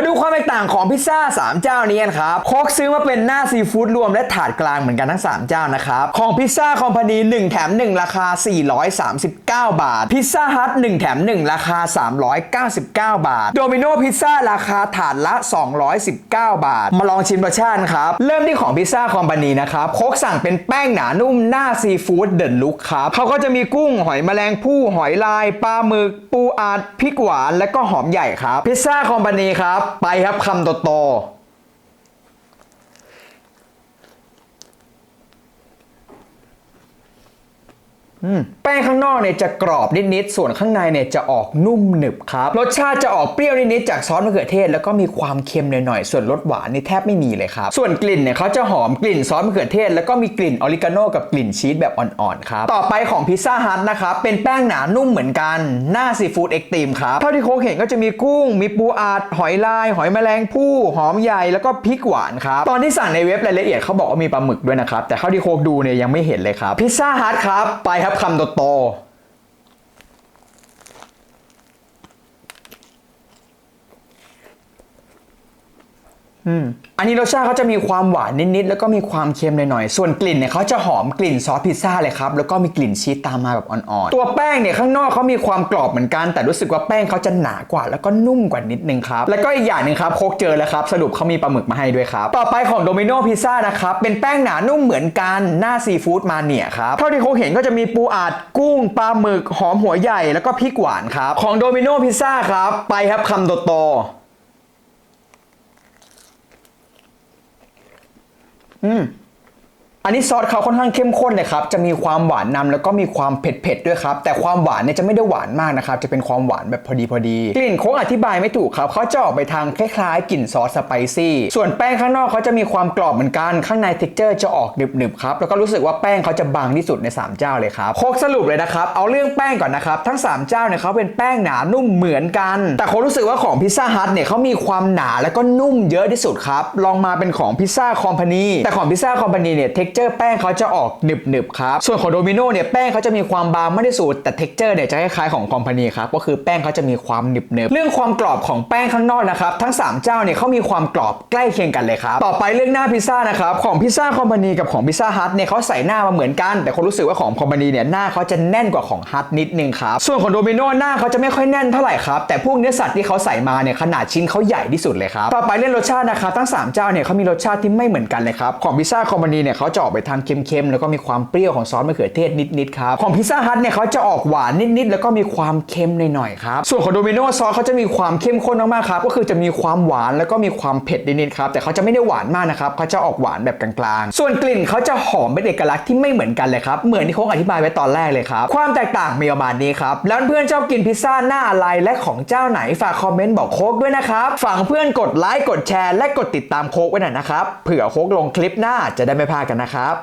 มาดูความแตกต่างของพิซซ่า 3 เจ้านี้กันครับโคกซื้อมาเป็นหน้าซีฟู้ดรวมและถาดกลางเหมือนกันทั้ง 3 เจ้านะครับ ของพิซซ่าคอมพานี1 แถม 1 ราคา 439 บาท พิซซ่าฮัท1แถม 1 ราคา 399 บาท โดมิโนพิซซ่าราคาถาดละ 219 บาท มาลองชิมรสชาติครับ เริ่มที่ของพิซซ่าคอมพานีนะครับโคกสั่งเป็นแป้งหนานุ่มหน้าซีฟู้ดเดินลุกครับเขาก็จะมีกุ้งหอยแมลงภู่หอยลายปลาหมึกปูอัดพริกหวานและก็หอมใหญ่ครับพิซซ่าคอมพานีครับไปครับคำโต แป้งข้างนอกเนี่ยจะกรอบนิดๆ ส่วนข้างในเนี่ยจะออกนุ่มหนึบครับ รสชาติจะออกเปรี้ยวนิดๆ จากซอสมะเขือเทศ แล้วก็มีความเค็มหน่อยๆ ส่วนรสหวานนี่แทบไม่มีเลยครับ ส่วนกลิ่นเนี่ยเขาจะหอมกลิ่นซอสมะเขือเทศ แล้วก็มีกลิ่นออริกาโนกับกลิ่นชีสแบบอ่อนๆ ครับ ต่อไปของพิซซ่าฮัทนะครับ เป็นแป้งหนานุ่มเหมือนกัน หน้าซีฟู้ดเอ็กตีมครับ เท่าที่โคเห็นก็จะมีกุ้ง มีปูอัด หอยลาย หอยแมลงภู่ หอมใหญ่ แล้วก็พริกหวานครับ ตอนที่สั่งในเว็บรายละเอียดเขาบอกว่ามีปลาหมึกด้วยนะครับ แต่เท่าที่โคดูเนี่ยยังไม่เห็นเลยครับพิซซ่าฮัทครับไปครับคำโต อันนี้รสชาติเขาจะมีความหวานนิดๆแล้วก็มีความเค็มหน่อยๆส่วนกลิ่นเนี่ยเขาจะหอมกลิ่นซอสพิซซ่าเลยครับแล้วก็มีกลิ่นชีสตามมาแบบอ่อนๆตัวแป้งเนี่ยข้างนอกเขามีความกรอบเหมือนกัน แต่รู้สึกว่าแป้งเขาจะหนากว่า แล้วก็นุ่มกว่านิดนึงครับแล้วก็อีกอย่างหนึ่งครับโคกเจอแล้วครับสรุปเขามีปลาหมึกมาให้ด้วยครับต่อไปของโดมิโนพิซซ่านะครับเป็นแป้งหนานุ่มเหมือนกันหน้าซีฟู้ดมาเนียครับเท่าที่โคเห็นก็จะมีปูอัดกุ้งปลาหมึกหอมหัวใหญ่แล้วก็พริกหวานครับของโดมิโนพิซซ่าครับไปครับคำโตๆ 嗯。 อันนี้ซอสเขาค่อนข้างเข้มข้นเลยครับ จะมีความหวานนำแล้วก็มีความเผ็ดๆด้วยครับ แต่ความหวานเนี่ยจะไม่ได้หวานมากนะครับ จะเป็นความหวานแบบพอดีพอดี กลิ่นโค้งอธิบายไม่ถูกครับ เขาจะออกไปทางคล้ายๆกลิ่นซอสสไปซี่ ส่วนแป้งข้างนอกเขาจะมีความกรอบเหมือนกัน ข้างในเท็กเจอร์จะออกหนึบๆครับ แล้วก็รู้สึกว่าแป้งเขาจะบางที่สุดใน 3 เจ้าเลยครับ โคกสรุปเลยนะครับ เอาเรื่องแป้งก่อนนะครับ ทั้ง 3 เจ้าเนี่ยเขาเป็นแป้งหนานุ่มเหมือนกัน แต่โคกรู้สึกว่าของพิซซ่าฮัทเนี่ยเขามีความหนาแล้วก็นุ่มเยอะที่สุดครับ ลองมาเป็นของพิซซ่าคอมพานีแต่ของพิซซ่าคอมพานีเนี่ยกเจอร์แป้งเขาจะออกหนึบๆครับ ส่วนของโดมิโนเนี่ยแป้งเขาจะมีความบางไม่ได้สูตรแต่เท็กเจอร์เนี่ยจะคล้ายๆของคอมพานีครับก็คือแป้งเขาจะมีความหนึบๆเรื่องความกรอบของแป้งข้างนอกนะครับทั้ง 3 เจ้าเนี่ยเขามีความกรอบใกล้เคียงกันเลยครับต่อไปเรื่องหน้าพิซซ่านะครับของพิซซ่าคอมพานีกับของพิซซ่าฮัทเนี่ยเขาใส่หน้ามาเหมือนกัน แต่คนรู้สึกว่าของคอมพานีเนี่ยหน้าเขาจะแน่นกว่าของฮัทนิดนึงครับส่วนของโดมิโนหน้าเขาจะไม่ค่อยแน่นเท่าไหร่ครับแต่พวกเนื้อสัตว์ที่เขาใส่มาเนี่ยขนาดชิ้นเขาใหญ่ที่สุดเลยครับต่อไปเรื่องรสชาตินะครับทั้ง 3 เจ้าเนี่ยเขามีรสชาติที่ไม่เหมือนกันเลยครับของพิซซ่าคอมพานีเนี่ยเขาจะออกไปทางเค็มๆ แล้วก็มีความเปรี้ยวของซอสมะเขือเทศนิดๆครับ ของพิซซ่าฮัทเนี่ยเขาจะออกหวานนิดๆ แล้วก็มีความเค็มหน่อยๆ ครับ ส่วนของโดมิโนซอสเขาจะมีความเข้มข้นมากๆ ครับ ก็คือจะมีความหวานแล้วก็มีความเผ็ดนิดๆ ครับ แต่เขาจะไม่ได้หวานมากนะครับเขาจะออกหวานแบบกลางๆ ส่วนกลิ่นเขาจะหอมเป็นเอกลักษณ์ที่ไม่เหมือนกันเลยครับ เหมือนที่โค้งอธิบายไว้ตอนแรกเลยครับ ความแตกต่างมีประมาณนี้ครับ แล้วเพื่อนชอบกินพิซซ่าหน้าอะไรและของเจ้าไหนฝากคอมเมนต์บอกโค้กด้วยนะครับฝังเพื่อนกดไลค์ กดแชร์ และกดติดตามโค้กไว้หน่อยนะครับ เผื่อโค้กลงคลิปหน้าจะได้ไม่พลาดกันนะครับ